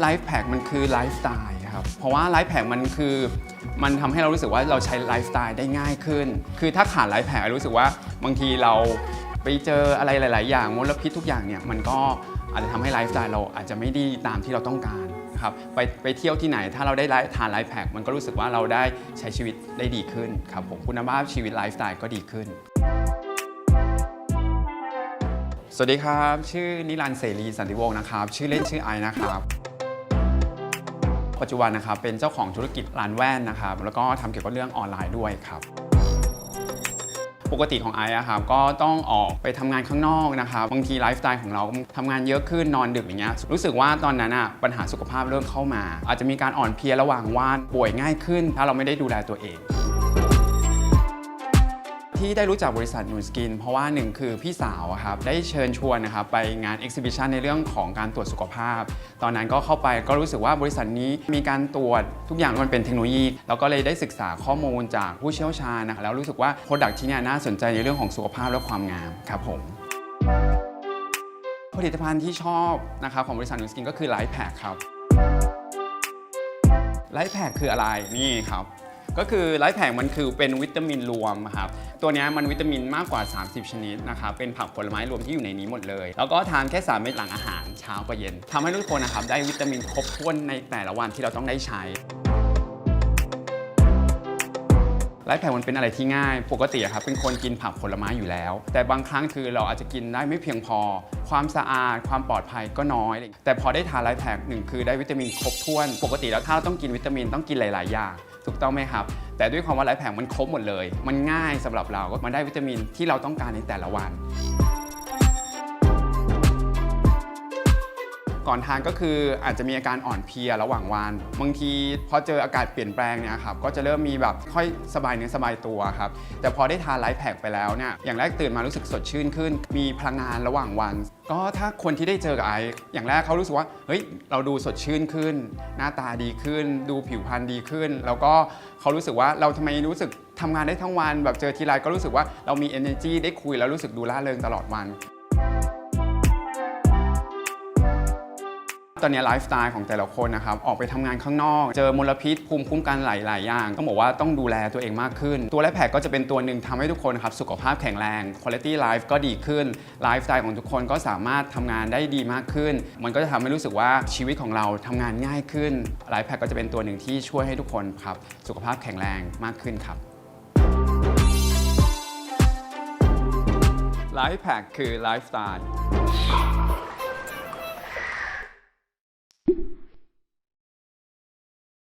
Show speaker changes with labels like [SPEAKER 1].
[SPEAKER 1] ไลฟ์แพ k มันคือไลฟ์สไตล์ครับ เพราะว่าไลฟ์แพ k มันคือมันทำให้เรารู้สึกว่าเราใช้ไลฟ์สไตล์ได้ง่ายขึ้น คือถ้าขาดไลฟ์แพ k รู้สึกว่าบางทีเราไปเจออะไรหลาย ๆ อย่างมลพิษทุกอย่างเนี่ยมันก็อาจจะทำให้ไลฟ์สไตล์เราอาจจะไม่ดีตามที่เราต้องการครับไปไปเที่ยวที่ไหนถ้าเราได้ไลฟ์ทานไลฟ์แพ k มันก็รู้สึกว่าเราได้ใช้ชีวิตได้ดีขึ้นครับผมคุณภาพชีวิตไลฟ์สไตล์ก็ดีขึ้น สวัสดีครับ ชื่อนิรันเสรีสันติวงศ์นะครับ ชื่อเล่นชื่อไอนะครับ ปัจจุบันนะครับเป็นเจ้าของธุรกิจร้านแว่นนะครับแล้วก็ทำเกี่ยวกับเรื่องออนไลน์ด้วยครับปกติของไอซ์อะครับก็ต้องออกไปทำงานข้างนอกนะครับบางทีไลฟ์สไตล์ของเราทำงานเยอะขึ้นนอนดึกอย่างเงี้ยรู้สึกว่าตอนนั้นอะปัญหาสุขภาพเริ่มเข้ามา อาจจะมีการอ่อนเพลียระหว่างวันป่วยง่ายขึ้น ถ้าเราไม่ได้ดูแลตัวเอง ที่ได้รู้จักบริษัทนูสกิน เพราะว่าหนึ่งคือพี่สาวอะครับได้เชิญชวนนะครับไปงาน Exhibition ในเรื่องของการตรวจสุขภาพ ตอนนั้นก็เข้าไปก็รู้สึกว่าบริษัทนี้มีการตรวจทุกอย่างมันเป็นเทคโนโลยีแล้วก็เลยได้ศึกษาข้อมูลจากผู้เชี่ยวชาญนะครับแล้วรู้สึกว่าโปรดักที่นี่น่าสนใจในเรื่องของสุขภาพและความงามครับผมผลิตภัณฑ์ที่ชอบนะครับของบริษัทนูสกินก็คือไลฟ์แพคครับไลฟ์แพคคืออะไรนี่ครับ ก็คือไลฟ์แพคมันคือเป็นวิตามินรวมครับตัวนี้มันวิตามินมากกว่า 30 ชนิดนะครับเป็นผักผลไม้รวมที่อยู่ในนี้หมดเลย แล้วก็ทานแค่ 3 เม็ดหลังอาหารเช้ากับเย็นทำให้ทุกคนนะครับได้วิตามินครบถ้วนในแต่ละวันที่เราต้องได้ใช้ไลฟ์แพคมันเป็นอะไรที่ง่าย ปกติครับเป็นคนกินผักผลไม้อยู่แล้ว แต่บางครั้งคือเราอาจจะกินได้ไม่เพียงพอ ความสะอาด ความปลอดภัยก็น้อย แต่พอได้ทานไลฟ์แพคหนึ่งคือได้วิตามินครบถ้วน ปกติแล้วถ้าเราต้องกินวิตามินต้องกินหลาย ๆ อย่าง ถูกต้องไหมครับ แต่ด้วยความว่าไร้แผงมันครบหมดเลย มันง่ายสำหรับเราก็มันได้วิตามินที่เราต้องการในแต่ละวัน ก่อนทานก็คืออาจจะมีอาการอ่อนเพลียระหว่างวัน บางทีพอเจออากาศเปลี่ยนแปลงเนี่ยครับก็จะเริ่มมีแบบค่อยสบายเนื้อสบายตัวครับแต่พอได้ทานไลฟ์แพคไปแล้วเนี่ยอย่างแรกตื่นมารู้สึกสดชื่นขึ้น มีพลังงานระหว่างวัน ก็ถ้าคนที่ได้เจอกับไอซ์อย่างแรกเขารู้สึกว่าเฮ้ยเราดูสดชื่นขึ้น หน้าตาดีขึ้น ดูผิวพรรณดีขึ้น แล้วก็เขารู้สึกว่าเราทำไมรู้สึกทำงานได้ทั้งวัน แบบเจอทีไรก็รู้สึกว่าเรามี energy ได้คุยแล้วรู้สึกดูร่าเริงตลอดวัน ตอนนี้ไลฟ์สไตล์ของแต่ละคนนะครับออกไปทำงานข้างนอก เจอมลพิษภูมิคุ้มกันหลาย ๆ อย่าง ต้องบอกว่าต้องดูแลตัวเองมากขึ้น ตัวไลฟ์แพคก็จะเป็นตัวหนึ่งทำให้ทุกคนครับสุขภาพแข็งแรง Quality Life ก็ดีขึ้นไลฟ์สไตล์ของทุกคนก็สามารถทำงานได้ดีมากขึ้น มันก็จะทำให้รู้สึกว่าชีวิตของเราทำงานง่ายขึ้นไลฟ์แพคก็จะเป็นตัวหนึ่งที่ช่วยให้ทุกคนครับสุขภาพแข็งแรงมากขึ้นครับไลฟ์แพคคือไลฟ์สไตล์